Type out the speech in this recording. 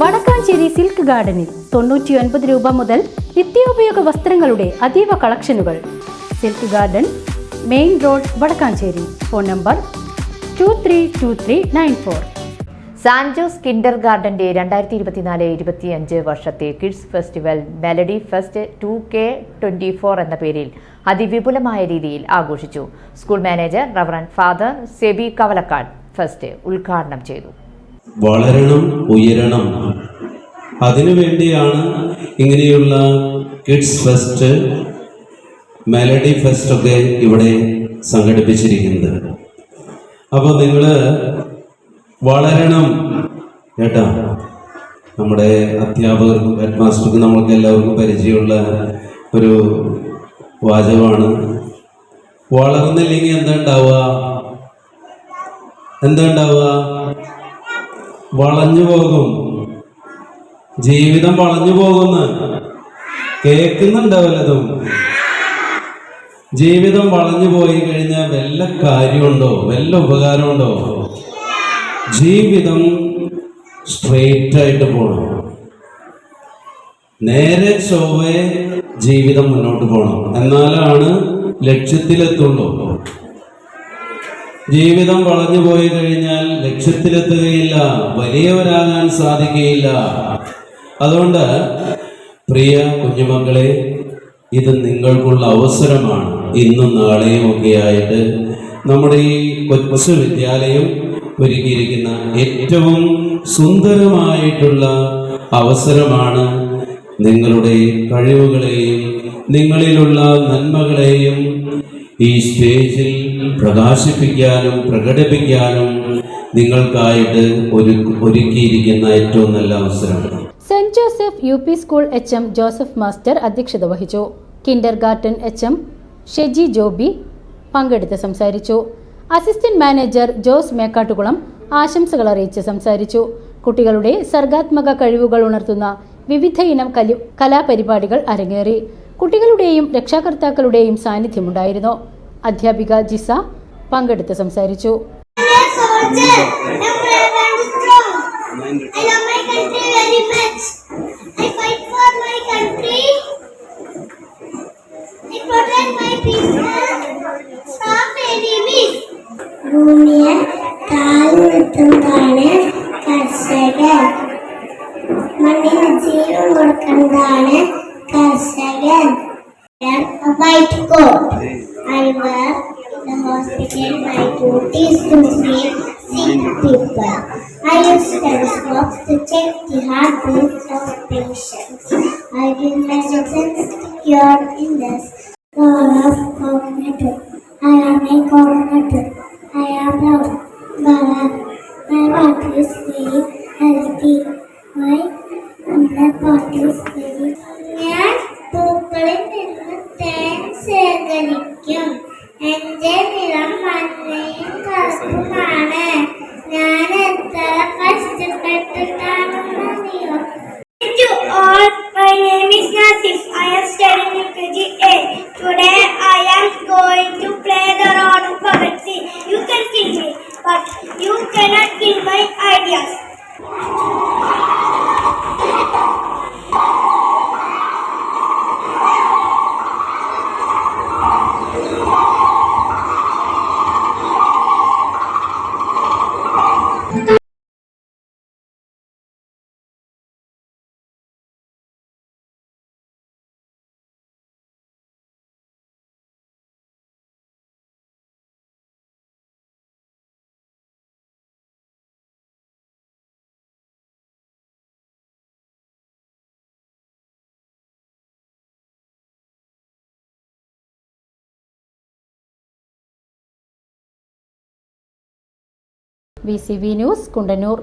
Vadakkanchery silk ഗാർഡനിൽ തൊണ്ണൂറ്റി ഒൻപത് രൂപ മുതൽ നിത്യോപയോഗ വസ്ത്രങ്ങളുടെ അതീവ കളക്ഷനുകൾ. Silk garden main road Vadakkanchery. Phone number two three two three nine four. San Jose kinder ഗാർഡന്റെ രണ്ടായിരത്തി ഇരുപത്തിനാല് ഇരുപത്തിയഞ്ച് വർഷത്തെ kids festival melody fest two K twenty four എന്ന പേരിൽ അതിവിപുലമായ രീതിയിൽ ആഘോഷിച്ചു. School manager reverend father Seby Kavalakkad fest ഉദ്ഘാടനം ചെയ്തു. വളരണം ഉയരണം. അതിനു വേണ്ടിയാണ് ഇങ്ങനെയുള്ള കിഡ്സ് ഫെസ്റ്റ് മെലഡി ഫെസ്റ്റ് ഒക്കെ ഇവിടെ സംഘടിപ്പിച്ചിരിക്കുന്നത്. അപ്പോൾ നിങ്ങൾ വളരണം കേട്ടാ. നമ്മുടെ അധ്യാപകർക്കും ഹെഡ് മാസ്റ്റർക്കും നമ്മൾക്ക് എല്ലാവർക്കും പരിചയമുള്ള ഒരു വാചകമാണ്. വളർന്നില്ലെങ്കിൽ എന്താ ഉണ്ടാവുക? എന്താ ഉണ്ടാവുക? വളഞ്ഞു പോകും. ജീവിതം വളഞ്ഞു പോകുന്നു കേൾക്കുന്നുണ്ടാവല്ലതും. ജീവിതം വളഞ്ഞു പോയി കഴിഞ്ഞാൽ വല്ല കാര്യമുണ്ടോ? വല്ല ഉപകാരമുണ്ടോ? ജീവിതം സ്ട്രെയിറ്റ് ആയിട്ട് പോകണം നേരെ ചൊവ്വേ ജീവിതം മുന്നോട്ട് പോകണം എന്നാലാണ് ലക്ഷ്യത്തിലെത്തുള്ളൂ. ജീവിതം വളഞ്ഞു പോയി കഴിഞ്ഞാൽ ലക്ഷ്യത്തിലെത്തുകയില്ല വലിയവരാകാൻ സാധിക്കുകയില്ല. അതുകൊണ്ട് പ്രിയ കുഞ്ഞുമക്കളെ ഇത് നിങ്ങൾക്കുള്ള അവസരമാണ്. ഇന്നും നാളെയും ഒക്കെ ആയിട്ട് നമ്മുടെ ഈ കൊച്ചു വിദ്യാലയം ഒരുക്കിയിരിക്കുന്ന ഏറ്റവും സുന്ദരമായിട്ടുള്ള അവസരമാണ് നിങ്ങളുടെ കഴിവുകളെയും നിങ്ങളിലുള്ള നന്മകളെയും ഈ സ്റ്റേജിൽ പ്രകാശിപ്പിക്കാനും പ്രകടിപ്പിക്കാനും നിങ്ങൾക്കായിട്ട് ഒരു ഒരുക്കിയിരിക്കുന്ന ഏറ്റവും നല്ല അവസരമാണ് Saint Joseph U P school H M Joseph master അധ്യക്ഷത വഹിച്ചു. Kindergarten H M Sheji Joby പങ്കെടുത്ത് സംസാരിച്ചു. അസിസ്റ്റന്റ് മാനേജർ ജോസ് മേക്കാട്ടുകുളം ആശംസകൾ അറിയിച്ച് സംസാരിച്ചു. കുട്ടികളുടെ സർഗാത്മക കഴിവുകൾ ഉണർത്തുന്ന വിവിധ ഇനം കലി കലാപരിപാടികൾ അരങ്ങേറി. കുട്ടികളുടെയും രക്ഷാകർത്താക്കളുടെയും സാന്നിധ്യമുണ്ടായിരുന്നു. അധ്യാപിക ജിസ പങ്കെടുത്ത് സംസാരിച്ചു. കർഷകർ The Second, I am a white coat. I work the hospital my duties to treat sick people. I use stethoscopes to check the heart heartbeats of patients. I give medicines to cure illness. I of cognitive. I am a cognitive. I am not Bala. Uh, my heart is very healthy. My my part is very പൂക്കളിൽ നിന്ന് തേൻ ശേഖരിക്കും എന്റെ നിറം മഞ്ഞയും കറുപ്പുമാണ് ഞാൻ എത്ര കഷ്ടപ്പെട്ടിട്ടാണെന്നറിയോ To all, my name is Nasif. I am studying in KGA. Today I am going to play the role of poverty. You can kill me, but you cannot kill my ideas. V C V news Kundannoor